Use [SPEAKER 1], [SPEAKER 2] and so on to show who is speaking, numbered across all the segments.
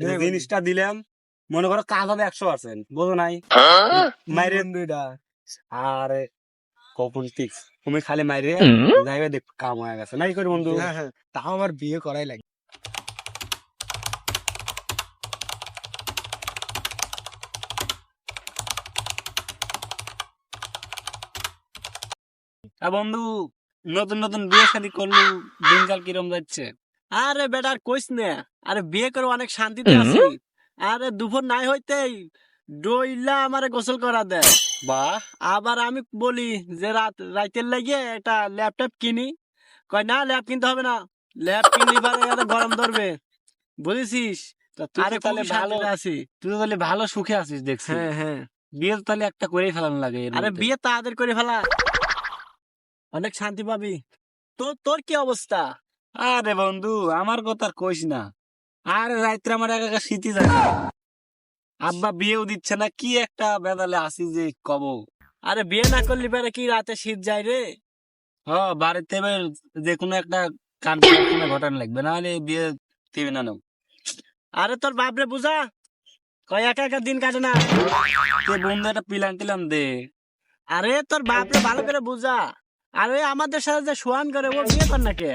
[SPEAKER 1] এই জিনিসটা দিলাম মনে করো কাজ হবে একশো পার্সেন্ট বোঝো নাই? মাইরে
[SPEAKER 2] দুইটা
[SPEAKER 1] আরে কখন ঠিক তুমি খালি মাইরে যাইবে দেখ কাম হয়ে গেছে। নাই করে বন্ধু?
[SPEAKER 2] হ্যাঁ হ্যাঁ। তাও আমার বিয়ে করাই লাগে।
[SPEAKER 1] তা বন্ধু নতুন নতুন বিয়ে শাদী করলু দিনকাল কিরম যাচ্ছে?
[SPEAKER 3] আরে বেটার কইস না আরে বিয়ে করে অনেক শান্তিতে আছি। আরে দুপুর নাই হইতেই ডইলা আমারে গোসল করা দেয়
[SPEAKER 1] বাহ।
[SPEAKER 3] আবার আমি বলি যে রাত রাইতের লাগে একটা ল্যাপটপ কিনি। কয় না ল্যাপ কিনতে হবে না। ল্যাপ কিনলে পারে এত গরম ধরবে। বুঝেছিস? আরে
[SPEAKER 1] তাহলে ভালো
[SPEAKER 3] আছি।
[SPEAKER 1] তুই তাহলে ভালো সুখে আছিস দেখছি।
[SPEAKER 3] হ্যাঁ হ্যাঁ।
[SPEAKER 1] বিয়ে তাহলে একটা করেই ফেলানো লাগে
[SPEAKER 3] আরে বিয়ে তাদের করে ফেলা। অনেক শান্তি পাবি। তোর তোর কি অবস্থা?
[SPEAKER 1] আরে বন্ধু, আমার কথা কইস না। আরে রাত্রে আমার একা একা শীতই যায় আব্বা বিয়েও দিচ্ছে না, কি একটা বেদালে আসি যে কব।
[SPEAKER 3] আরে বিয়ে না করলে পারে কি রাতে শীত যায় রে?
[SPEAKER 1] হ, বাড়িতে এবার যে কোনো একটা কান ঘটনা লাগবে না হলে বিয়ে দিবে না
[SPEAKER 3] আরে তোর বাপরে বুঝা? কয় একা একা দিন কাটে না।
[SPEAKER 1] তে বন্ধু একটা পিলান টিলান দে।
[SPEAKER 3] আরে তোর বাপরে ভালো করে বুঝা। আরে আমাদের সাথে যে সোয়ান করে, ও বিয়ে কর না কে?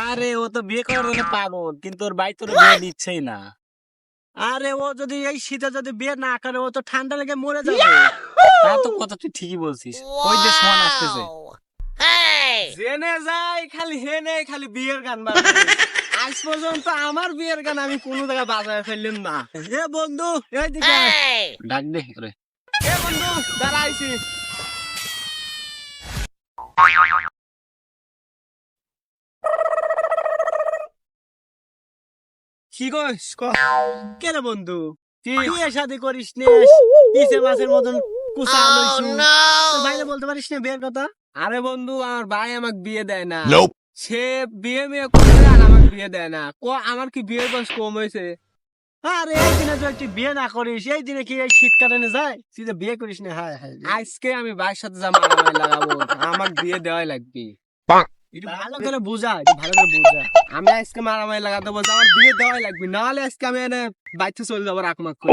[SPEAKER 1] আরে ও তো বিয়ে করার জন্য পাগল কিন্তু ওর বাড়ি তোর বিয়ে দিচ্ছেই না।
[SPEAKER 3] আরে ও যদি এই শীতে যদি বিয়ে না করে ও তো ঠান্ডা লেগে মরে যাবে।
[SPEAKER 1] তা তো কথা তুই ঠিকই বলছিস। ওই যে সমান আসতেছে?
[SPEAKER 3] জেনে যাই খালি হেনে খালি বিয়ের গান বাজে আজ পর্যন্ত আমার বিয়ের গান আমি কোনো জায়গায় বাজায় ফেললাম না। এ বন্ধু এই দিকে
[SPEAKER 1] ডাক দে
[SPEAKER 3] এ বন্ধু দাঁড়াইছি
[SPEAKER 2] কি কইস ক
[SPEAKER 3] কে রে বন্ধু বিয়ে শাদি করিস নে পিছে মাছের মতন তোর বাইরে বলতে পারিস না বিয়ের কথা?
[SPEAKER 2] আরে বন্ধু আমার ভাই আমাকে বিয়ে দেয় না। সে বিয়ে মেয়ে করে আর আমাকে বিয়ে দেয় না। ক আমার কি বিয়ের বয়স কম হয়েছে?
[SPEAKER 3] আরে এই দিনে যদি তুই বিয়ে না করিস এই দিনে কি এই শীত কাটানো যায়? তুই তো বিয়ে করিস না হায় হায়
[SPEAKER 2] আজকে আমি ভাইয়ের সাথে যা মারামারি লাগাবো আমাকে বিয়ে দেওয়াই লাগবে।
[SPEAKER 3] একটু ভালো করে বুঝা ভালো করে বুঝা।
[SPEAKER 2] আমি আজকে মারামারি লাগাতে বলছি আমার বিয়ে দেওয়াই লাগবে নাহলে আজকে আমি এনে বাইতে চলে যাব রাকমাক করে।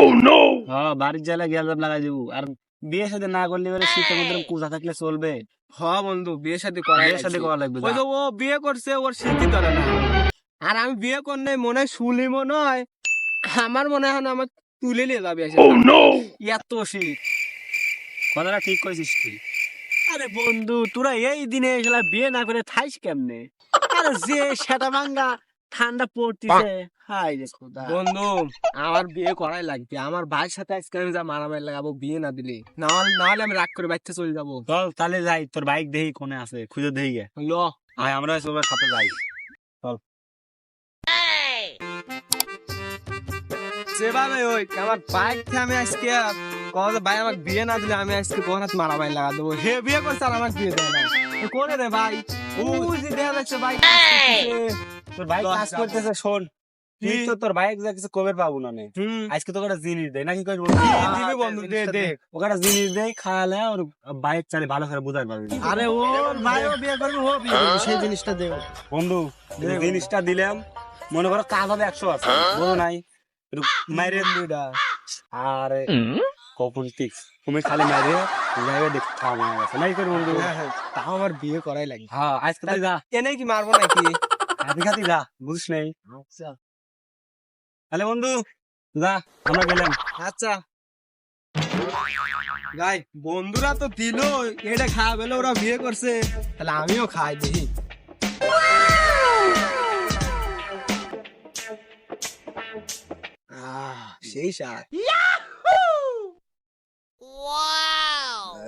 [SPEAKER 1] হ্যাঁ বাড়ির জ্বালা গেল লাগাই দিব। আর বিয়ে সাথে না করলে এবারে শীতের মধ্যে কুজা থাকলে চলবে?
[SPEAKER 2] হ বন্ধু বিয়ে শাদী করাই
[SPEAKER 1] বিয়ে সাথে করা লাগবে
[SPEAKER 2] ওই ও বিয়ে করছে ওর স্মৃতি ধরে না। আর আমি বিয়ে করলে মনে হয় শুলি মনে হয় আমার মনে হয় না আমার তুলে নিয়ে যাবে। এত শীত
[SPEAKER 1] কথাটা ঠিক করেছিস তুই।
[SPEAKER 3] আরে বন্ধু তোরা এই দিনে এগুলা বিয়ে না করে থাইস কেমনে? আরে যে সেটা ভাঙ্গা ঠান্ডা পড়তিছে। হাই রে খোদা।
[SPEAKER 2] বন্ধু আমার বিয়ে করাই লাগবে। আমার ভাইয়ের সাথে আজকে আমি যা মারামারি লাগাবো বিয়ে না দিলে। নাহলে নাহলে আমি রাগ করে বাইতে চলে যাব।
[SPEAKER 1] চল তাহলে যাই। তোর বাইক দেহি কোনে আছে খুঁজে দেহি গে।
[SPEAKER 2] ল।
[SPEAKER 1] আয় আমরা সবার সাথে যাই।
[SPEAKER 2] সেভাবে ওই আমার বাইক থেকে আমি আজকে কত ভাই আমাকে বিয়ে না দিলে আমি আজকে কোন হাত মারামারি লাগা দেবো? হে বিয়ে করছে আর আমাকে বিয়ে দেয় না। কোনে রে ভাই? যে দেয়া যাচ্ছে ভাই।
[SPEAKER 1] তোর বাইক
[SPEAKER 2] দশ
[SPEAKER 1] কাজ করতেছে শোন। তুই তো তোর বাইক যা কিছু কবে পাবো না আজকে একটা জিনিস দেয় নাকি কই
[SPEAKER 2] দিবি বন্ধু দে দে।
[SPEAKER 1] জিনিস দেয় খাওয়ালে ওর বাইক চালে ভালো করে বুঝাতে পারবি
[SPEAKER 3] আরে ও ভাইও বিয়ে করবে ও বিয়ে করবে। সেই জিনিসটা দেও।
[SPEAKER 1] বন্ধু জিনিসটা দিলাম। মনে করো কাজ হবে একশো আছে। বলো নাই। মাইরে
[SPEAKER 2] দুইটা
[SPEAKER 1] আরে কখন ঠিক তুমি খালি যাইবে হয়ে নাই করে বন্ধু।
[SPEAKER 2] হ্যাঁ, হ্যাঁ, তাও বিয়ে করাই
[SPEAKER 1] হ্যাঁ আজকে তুই যা।
[SPEAKER 2] এনে কি মারবো নাকি?
[SPEAKER 1] খাতি যা বুঝিস নাই।
[SPEAKER 2] আচ্ছা।
[SPEAKER 1] তাহলে বন্ধু যা আমরা গেলাম।
[SPEAKER 2] আচ্ছা। গাই বন্ধুরা তো দিল এটা খাওয়া বেলে ওরা বিয়ে করছে তাহলে আমিও খাই দেখি। আহ, সেই স্বাদ।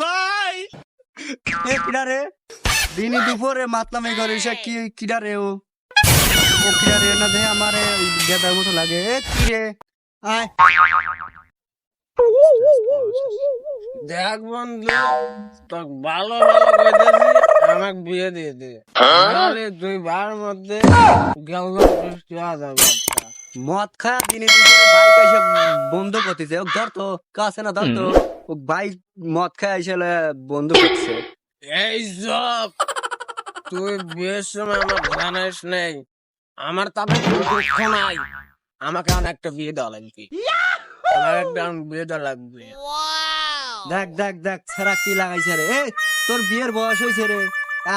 [SPEAKER 2] ভাই
[SPEAKER 3] দিনই দুপুরে মাতলামি করে সে কি কিডা রে ও? রে? না দেখে আমার গেদার মতো লাগে। এ কি রে? আয়।
[SPEAKER 4] দেখ বন্ধু তোর ভালো ভালো কইতেছি আমাকে বিয়ে দিয়ে দে। নাহলে দুই বার মধ্যে গেল সৃষ্টি হওয়া যাবে।
[SPEAKER 3] মদ খায় দিনে দুপুরে বাইক এসে বন্ধ করতেছে। ও ধর তো কাছে না ধর তো ও বাইক মদ খায় এসে বন্ধ করছে
[SPEAKER 4] এই সব তুই বিয়ের সময় আমার জানাইস নেই। আমার তাতে কোনো দুঃখ নাই। আমাকে আর একটা বিয়ে দেওয়া লাগবে। আমার একটা বিয়ে দেওয়া লাগবে।
[SPEAKER 3] দেখ দেখ দেখ ছেড়া কি লাগাইছে রে। এ তোর বিয়ের বয়স হয়েছে রে।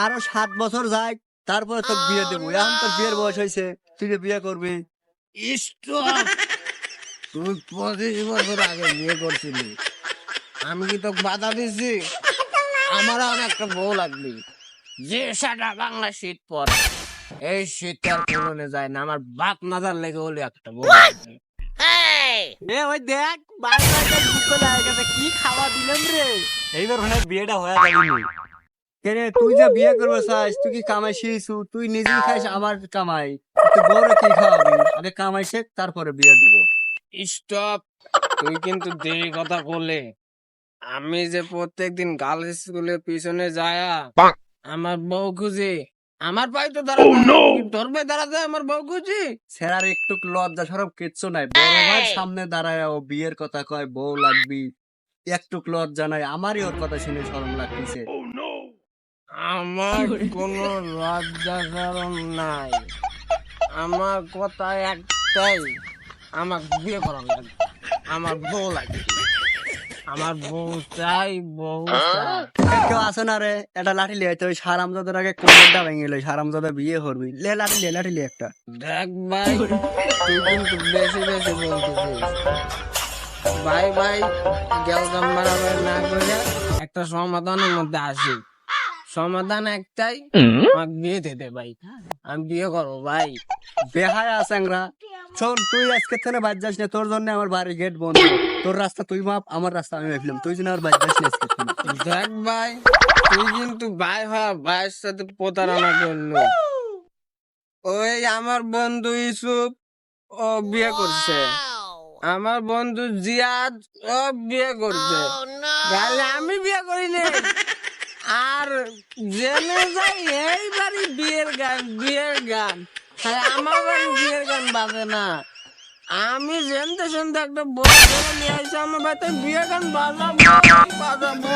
[SPEAKER 3] আরও সাত বছর যায় তারপরে তোর বিয়ে দেবো। এখন তোর বিয়ের বয়স হয়েছে তুই বিয়ে করবি।
[SPEAKER 4] তুই পঁচিশ বছর আগে বিয়ে করছিলি। আমি কি তোকে বাধা দিছি? আমার আর একটা বউ লাগবে। যে সাটা বাংলা শীত পরে এই শীত আর কোননে যায় না। আমার বাপ নাজার লেগে হলে একটা বউ
[SPEAKER 3] এ ওই দেখ লাগে কি খাওয়া দিলাম রে?
[SPEAKER 1] এইবার মনে হয় বিয়েটা হয়ে যাবে
[SPEAKER 3] কেরে তুই যে বিয়ে করবে চাস তুই কি কামাই শিখছু তুই নিজেই খাইস আমার কামাই। তুই বউরে কি খাওয়াবি আগে কামাই শেখ তারপরে বিয়ে দেবো।
[SPEAKER 4] স্টপ! তুই কিন্তু দেরি কথা বলে আমি যে প্রত্যেকদিন গার্লস স্কুলের পিছনে যায়া আমার বউ খুঁজি আমার ভাই তো দাঁড়া ভাই দাঁড়াতে আমার বউ খুঁজি?
[SPEAKER 3] সেরার একটু লজ্জা সরব কিচ্ছু নাই। বড় ভাই সামনে দাঁড়ায় ও বিয়ের কথা কয় বউ লাগবি। একটু লজ্জা নাই আমারই ওর কথা শুনে শরম লাগতেছে।
[SPEAKER 4] আমার কোনো লজ্জা শরম নাই। আমার কথা একটাই আমার বিয়ে করা লাগবে। আমার বউ লাগবে। আমার বউ চাই বউ
[SPEAKER 3] কেউ আসে না রে এটা লাঠি লিয়ে তো সারামজাদের আগে কোমরটা ভেঙে গেল সারামজাদা বিয়ে করবি। লে লাঠি লে লাঠি লে একটা।
[SPEAKER 4] দেখ ভাই তুই কিন্তু বেশি বেশি বলতেছিস। ভাই ভাই গেলকাম বাড়াবার না করে একটা সমাধানের মধ্যে আসি সমাধান একটাই আমাকে বিয়ে দিতে ভাই। আমি বিয়ে করব ভাই।
[SPEAKER 3] বেহায় আসাংরা শোন তুই আজকে থেকে বাদ যাস না তোর জন্য আমার বাড়ির গেট বন্ধ। তোর রাস্তা তুই মাপ আমার রাস্তা আমি ভাবলাম তুই জন্য আর বাদ যাস না
[SPEAKER 4] দেখ ভাই তুই কিন্তু ভাই হওয়া ভাইয়ের সাথে প্রতারণা করল। ওই আমার বন্ধু ইসুফ ও বিয়ে করছে। আমার বন্ধু জিয়াদ ও বিয়ে করছে। তাহলে আমি বিয়ে করিনি আর জেনে যাই এই বাড়ি বিয়ের গান বিয়ের গান। তাহলে আমার বাড়ি বিয়ের গান বাজে না। আমি জেনতে শুনতে একটা বই নিয়ে আসি, আমার বাড়িতে বিয়ের গান বাজাবো বাজাবো?